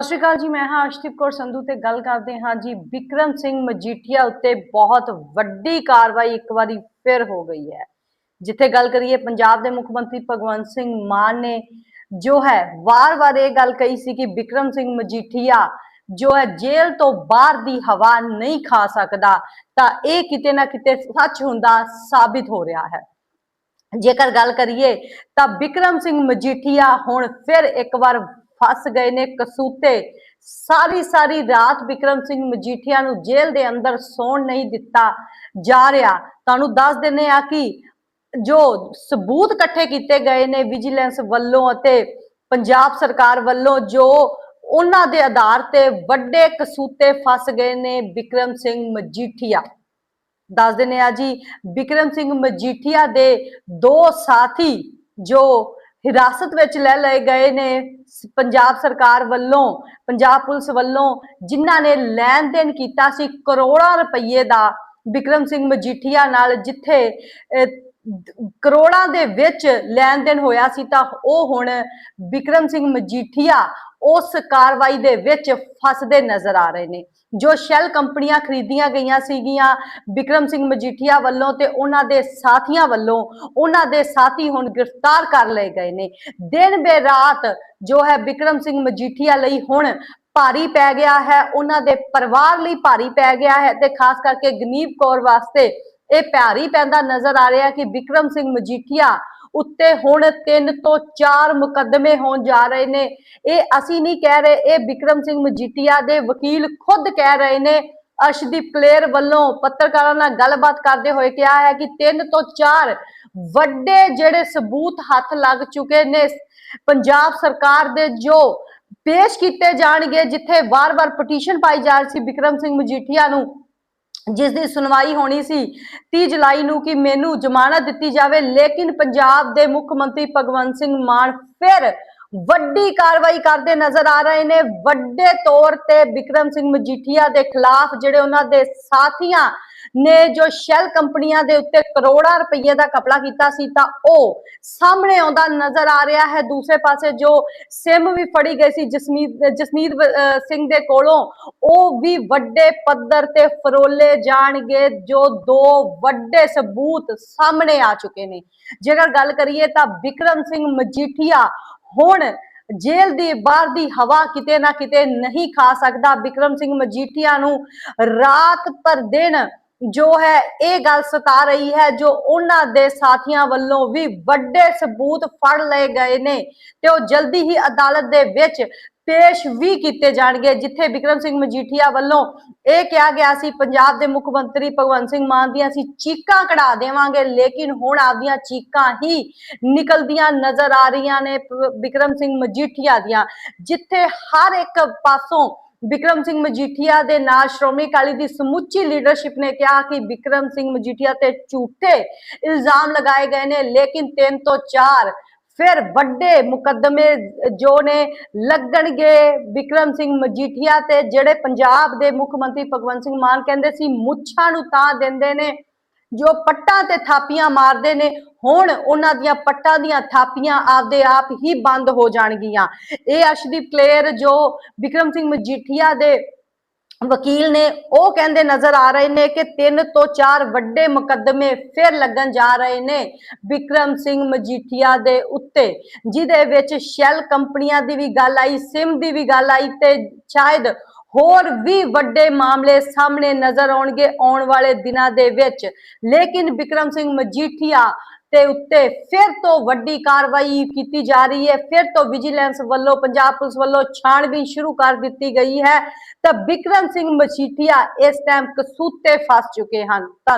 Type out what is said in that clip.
ਸਤਿ ਸ਼੍ਰੀ ਅਕਾਲ ਜੀ, ਮੈਂ ਹਾਂ ਅਰਸ਼ਦੀਪ ਕੌਰ ਸੰਧੂ ਤੇ ਗੱਲ ਕਰਦੇ ਹਾਂ ਜੀ। ਵਿਕਰਮ ਸਿੰਘ ਮਜੀਠੀਆ ਉੱਤੇ ਬਹੁਤ ਵੱਡੀ ਕਾਰਵਾਈ ਇੱਕ ਵਾਰੀ ਫਿਰ ਹੋ ਗਈ ਹੈ। ਜਿੱਥੇ ਗੱਲ ਕਰੀਏ ਪੰਜਾਬ ਦੇ ਮੁੱਖ ਮੰਤਰੀ ਭਗਵੰਤ ਸਿੰਘ ਮਾਨ ਨੇ, ਜੋ ਹੈ ਵਾਰ-ਵਾਰ ਇਹ ਗੱਲ ਕਹੀ ਸੀ ਕਿ ਵਿਕਰਮ ਸਿੰਘ ਮਜੀਠੀਆ ਜੋ ਹੈ ਜੇਲ੍ਹ ਤੋਂ ਬਾਹਰ ਦੀ ਹਵਾ ਨਹੀਂ ਖਾ ਸਕਦਾ, ਤਾਂ ਇਹ ਕਿਤੇ ਨਾ ਕਿਤੇ ਸੱਚ ਹੁੰਦਾ ਸਾਬਿਤ ਹੋ ਰਿਹਾ ਹੈ। ਜੇਕਰ ਗੱਲ ਕਰੀਏ ਤਾਂ ਵਿਕਰਮ ਸਿੰਘ ਮਜੀਠੀਆ ਹੁਣ ਫਿਰ ਇੱਕ ਵਾਰ ਫਸ ਗਏ ਨੇ ਕਸੂਤੇ। ਸਾਰੀ ਸਾਰੀ ਰਾਤ ਵਿਕਰਮ ਸਿੰਘ ਮਜੀਠੀਆ ਨੂੰ ਜੇਲ੍ਹ ਦੇ ਅੰਦਰ ਸੌਣ ਨਹੀਂ ਦਿੱਤਾ ਜਾ ਰਿਹਾ। ਤੁਹਾਨੂੰ ਦੱਸ ਦਿੰਨੇ ਆ ਕਿ ਜੋ ਸਬੂਤ ਇਕੱਠੇ ਕੀਤੇ ਗਏ ਨੇ ਵਿਜੀਲੈਂਸ ਵੱਲੋਂ ਅਤੇ ਪੰਜਾਬ ਸਰਕਾਰ ਵੱਲੋਂ ਜੋ ਉਹਨਾਂ ਦੇ ਆਧਾਰ ਤੇ ਵੱਡੇ ਕਸੂਤੇ ਫਸ ਗਏ ਨੇ ਵਿਕਰਮ ਸਿੰਘ ਮਜੀਠੀਆ। ਦੱਸ ਦਿੰਦੇ ਆ ਜੀ, ਵਿਕਰਮ ਸਿੰਘ ਮਜੀਠੀਆ ਦੇ ਦੋ ਸਾਥੀ ਜੋ ਹਿਰਾਸਤ ਵਿੱਚ ਲੈ ਲਏ ਗਏ ਨੇ ਪੰਜਾਬ ਸਰਕਾਰ ਵੱਲੋਂ ਪੰਜਾਬ ਪੁਲਿਸ ਵੱਲੋਂ ਜਿਨ੍ਹਾਂ ਨੇ ਲੈਣ ਦੇਣ ਕੀਤਾ ਸੀ ਕਰੋੜਾਂ ਰੁਪਏ ਦਾ ਵਿਕਰਮ ਸਿੰਘ ਮਜੀਠੀਆ ਨਾਲ ਜਿੱਥੇ ਅਹ, ਕਰੋੜਾਂ ਦੇ ਵਿੱਚ ਲੈਣ ਦੇਣ ਹੋਇਆ ਸੀ ਤਾਂ ਉਹ ਹੁਣ ਵਿਕਰਮ ਸਿੰਘ ਮਜੀਠੀਆ ਉਸ ਕਾਰਵਾਈ ਦੇ ਵਿੱਚ ਫਸਦੇ ਨਜ਼ਰ ਆ ਰਹੇ ਨੇ। ਜੋ ਸ਼ੈਲ ਕੰਪਨੀਆਂ ਖਰੀਦੀਆਂ ਗਈਆਂ ਸੀਗੀਆਂ ਵਿਕਰਮ ਸਿੰਘ ਮਜੀਠੀਆ ਵੱਲੋਂ ਤੇ ਉਹਨਾਂ ਦੇ ਸਾਥੀਆਂ ਵੱਲੋਂ, ਉਹਨਾਂ ਦੇ ਸਾਥੀ ਹੁਣ ਗ੍ਰਿਫਤਾਰ ਕਰ ਲਏ ਗਏ ਨੇ। ਦਿਨ ਬੇ ਰਾਤ ਜੋ ਹੈ ਵਿਕਰਮ ਸਿੰਘ ਮਜੀਠੀਆ ਲਈ ਹੁਣ ਭਾਰੀ ਪੈ ਗਿਆ ਹੈ, ਉਹਨਾਂ ਦੇ ਪਰਿਵਾਰ ਲਈ ਭਾਰੀ ਪੈ ਗਿਆ ਹੈ ਤੇ ਖਾਸ ਕਰਕੇ ਗਨੀਬ ਕੌਰ ਵਾਸਤੇ ਇਹ ਭਾਰੀ ਪੈਂਦਾ ਨਜ਼ਰ ਆ ਰਿਹਾ ਕਿ ਵਿਕਰਮ ਸਿੰਘ ਮਜੀਠੀਆ ਉੱਤੇ ਹੁਣ 3 ਤੋਂ 4 ਮੁਕੱਦਮੇ ਹੋਣ ਜਾ ਰਹੇ ਨੇ। ਇਹ ਅਸੀਂ ਨਹੀਂ ਕਹਿ ਰਹੇ, ਇਹ ਵਿਕਰਮ ਸਿੰਘ ਮਜੀਠੀਆ ਦੇ ਵਕੀਲ ਖੁਦ ਕਹਿ ਰਹੇ ਨੇ। ਅਰਸ਼ਦੀਪ ਕਲੇਰ ਵੱਲੋਂ ਪੱਤਰਕਾਰਾਂ ਨਾਲ ਗੱਲਬਾਤ ਕਰਦੇ ਹੋਏ ਕਿਹਾ ਹੈ ਕਿ ਤਿੰਨ ਤੋਂ ਚਾਰ ਵੱਡੇ ਜਿਹੜੇ ਸਬੂਤ ਹੱਥ ਲੱਗ ਚੁੱਕੇ ਨੇ। ਪੰਜਾਬ ਸਰਕਾਰ ਦੇ ਜੋ ਪੇਸ਼ ਕੀਤੇ ਜਾਣਗੇ, ਜਿੱਥੇ ਵਾਰ-ਵਾਰ ਪਟੀਸ਼ਨ ਪਾਈ ਜਾ ਰਹੀ ਸੀ ਵਿਕਰਮ ਸਿੰਘ ਮਜੀਠੀਆ ਨੂੰ ਜਿਸ ਦੀ ਸੁਣਵਾਈ ਹੋਣੀ ਸੀ। 30 ਜੁਲਾਈ ਨੂੰ ਕਿ ਮੈਨੂੰ ਜ਼ਮਾਨਤ ਦਿੱਤੀ ਜਾਵੇ, ਲੇਕਿਨ ਪੰਜਾਬ ਦੇ ਮੁੱਖ ਮੰਤਰੀ ਭਗਵੰਤ ਸਿੰਘ ਮਾਨ ਫਿਰ ਵੱਡੀ ਕਾਰਵਾਈ ਕਰਦੇ ਨਜ਼ਰ ਆ ਰਹੇ ਨੇ। ਵੱਡੇ ਤੌਰ ਤੇ ਵਿਕਰਮ ਸਿੰਘ ਮਜੀਠੀਆ ਦੇ ਖਿਲਾਫ ਜਿਹੜੇ ਉਹਨਾਂ ਦੇ ਸਾਥੀਆਂ ਨੇ ਜੋ ਸ਼ੈਲ ਕੰਪਨੀਆਂ ਦੇ ਉੱਤੇ ਕਰੋੜਾਂ ਰੁਪਏ ਦਾ ਕਪੜਾ ਕੀਤਾ ਸੀ, ਤਾਂ ਉਹ ਸਾਹਮਣੇ ਆਉਂਦਾ ਨਜ਼ਰ ਆ ਰਿਹਾ ਹੈ। ਦੂਸਰੇ ਪਾਸੇ ਜੋ ਸਿਮ ਵੀ ਫੜੀ ਗਈ ਸੀ, ਜਸਮੀਤ ਜਸਨੀਤ ਸਿੰਘ ਦੇ ਕੋਲੋਂ, ਉਹ ਵੀ ਵੱਡੇ ਪੱਧਰ ਤੇ ਫਰੋਲੇ ਜਾਣਗੇ, ਜੋ ਦੋ ਵੱਡੇ ਸਬੂਤ ਸਾਹਮਣੇ ਆ ਚੁੱਕੇ ਨੇ। ਜੇਕਰ ਗੱਲ ਕਰੀਏ ਤਾਂ ਵਿਕਰਮ ਸਿੰਘ ਮਜੀਠੀਆ ਹੁਣ ਜੇਲ੍ਹ ਦੀ ਬਾਹਰ ਦੀ ਹਵਾ ਕਿਤੇ ਨਾ ਕਿਤੇ ਨਹੀਂ ਖਾ ਸਕਦਾ। ਵਿਕਰਮ ਸਿੰਘ ਮਜੀਠੀਆ ਨੂੰ ਰਾਤ ਪਰ ਦਿਨ ਜੋ ਹੈ ਇਹ ਗੱਲ ਸਤਾ ਰਹੀ ਹੈ, ਜੋ ਉਹਨਾਂ ਦੇ ਸਾਥੀਆਂ ਵੱਲੋਂ ਵੀ ਵੱਡੇ ਸਬੂਤ ਫੜ ਲਏ ਗਏ ਨੇ ਤੇ ਉਹ ਜਲਦੀ ਹੀ ਅਦਾਲਤ ਦੇ ਵਿੱਚ ਪੇਸ਼ ਵੀ ਕੀਤੇ ਜਾਣਗੇ, ਜਿੱਥੇ ਵਿਕਰਮ ਸਿੰਘ ਮਜੀਠੀਆ ਵੱਲੋਂ ਇਹ ਕਿਹਾ ਗਿਆ ਸੀ, ਪੰਜਾਬ ਦੇ ਮੁੱਖ ਮੰਤਰੀ ਭਗਵੰਤ ਸਿੰਘ ਮਾਨ ਦੀਆਂ ਅਸੀਂ ਚੀਕਾਂ ਕਢਾ ਦੇਵਾਂਗੇ, ਲੇਕਿਨ ਹੁਣ ਆਪਦੀਆਂ ਚੀਕਾਂ ਹੀ ਨਿਕਲਦੀਆਂ ਨਜ਼ਰ ਆ ਰਹੀਆਂ ਨੇ ਪ- ਵਿਕਰਮ ਸਿੰਘ ਮਜੀਠੀਆ ਦੀਆਂ, ਜਿੱਥੇ ਹਰ ਇੱਕ ਪਾਸੋਂ ਵਿਕਰਮ ਸਿੰਘ ਮਜੀਠੀਆ ਦੇ ਨਾਲ ਸ਼੍ਰੋਮਣੀ ਅਕਾਲੀ ਦੀ ਸਮੁੱਚੀ ਲੀਡਰਸ਼ਿਪ ਨੇ ਕਿਹਾ ਕਿ ਵਿਕਰਮ ਸਿੰਘ ਮਜੀਠੀਆ ਤੇ ਝੂਠੇ ਇਲਜ਼ਾਮ ਲਗਾਏ ਗਏ ਨੇ, ਲੇਕਿਨ ਤਿੰਨ ਤੋਂ ਚਾਰ ਫਿਰ ਵੱਡੇ ਮੁਕੱਦਮੇ ਜੋ ਨੇ ਲੱਗਣਗੇ ਵਿਕਰਮ ਸਿੰਘ ਮਜੀਠੀਆ ਤੇ, ਜਿਹੜੇ ਪੰਜਾਬ ਦੇ ਮੁੱਖ ਮੰਤਰੀ ਭਗਵੰਤ ਸਿੰਘ ਮਾਨ ਕਹਿੰਦੇ ਸੀ, ਮੁੱਛਾਂ ਨੂੰ ਤਾਂ ਦਿੰਦੇ ਨੇ ਜੋ ਪੱਟਾਂ ਤੇ ਥਾਪੀਆਂ ਮਾਰਦੇ ਨੇ, ਹੁਣ ਉਹਨਾਂ ਦੀਆਂ ਪੱਟਾਂ ਦੀਆਂ ਥਾਪੀਆਂ ਆਪਦੇ ਆਪ ਹੀ ਬੰਦ ਹੋ ਜਾਣਗੀਆਂ। ਇਹ ਅਰਸ਼ਦੀਪ ਕਲੇਰ ਜੋ ਵਿਕਰਮ ਸਿੰਘ ਮਜੀਠੀਆ ਦੇ ਵਕੀਲ ਨੇ, ਉਹ ਕਹਿੰਦੇ ਨਜ਼ਰ ਆ ਰਹੇ ਨੇ ਕਿ ਤਿੰਨ ਤੋਂ ਚਾਰ ਵੱਡੇ ਮੁਕੱਦਮੇ ਫਿਰ ਲੱਗਣ ਜਾ ਰਹੇ ਨੇ ਵਿਕਰਮ ਸਿੰਘ ਮਜੀਠੀਆ ਦੇ ਉੱਤੇ, ਜਿਹਦੇ ਵਿੱਚ ਸ਼ੈਲ ਕੰਪਨੀਆਂ ਦੀ ਵੀ ਗੱਲ ਆਈ, ਸਿਮ ਦੀ ਵੀ ਗੱਲ ਆਈ ਤੇ ਸ਼ਾਇਦ ਹੋਰ ਵੀ ਵੱਡੇ ਮਾਮਲੇ ਸਾਹਮਣੇ ਨਜ਼ਰ ਆਉਣਗੇ ਆਉਣ ਵਾਲੇ ਦਿਨਾਂ ਦੇ ਵਿੱਚ। ਲੇਕਿਨ ਵਿਕਰਮ ਸਿੰਘ ਮਜੀਠੀਆ ਤੇ ਉੱਤੇ ਫਿਰ ਤੋਂ ਵੱਡੀ ਕਾਰਵਾਈ ਕੀਤੀ ਜਾ ਰਹੀ ਹੈ। ਫਿਰ ਤੋਂ ਵਿਜੀਲੈਂਸ ਵੱਲੋਂ, ਪੰਜਾਬ ਪੁਲਿਸ ਵੱਲੋਂ ਛਾਣਬੀਨ ਸ਼ੁਰੂ ਕਰ ਦਿੱਤੀ ਗਈ ਹੈ। ਤਾਂ ਵਿਕਰਮ ਸਿੰਘ ਮਜੀਠੀਆ ਇਸ ਟਾਈਮ ਕਸੂਤੇ ਫਸ ਚੁੱਕੇ ਹਨ।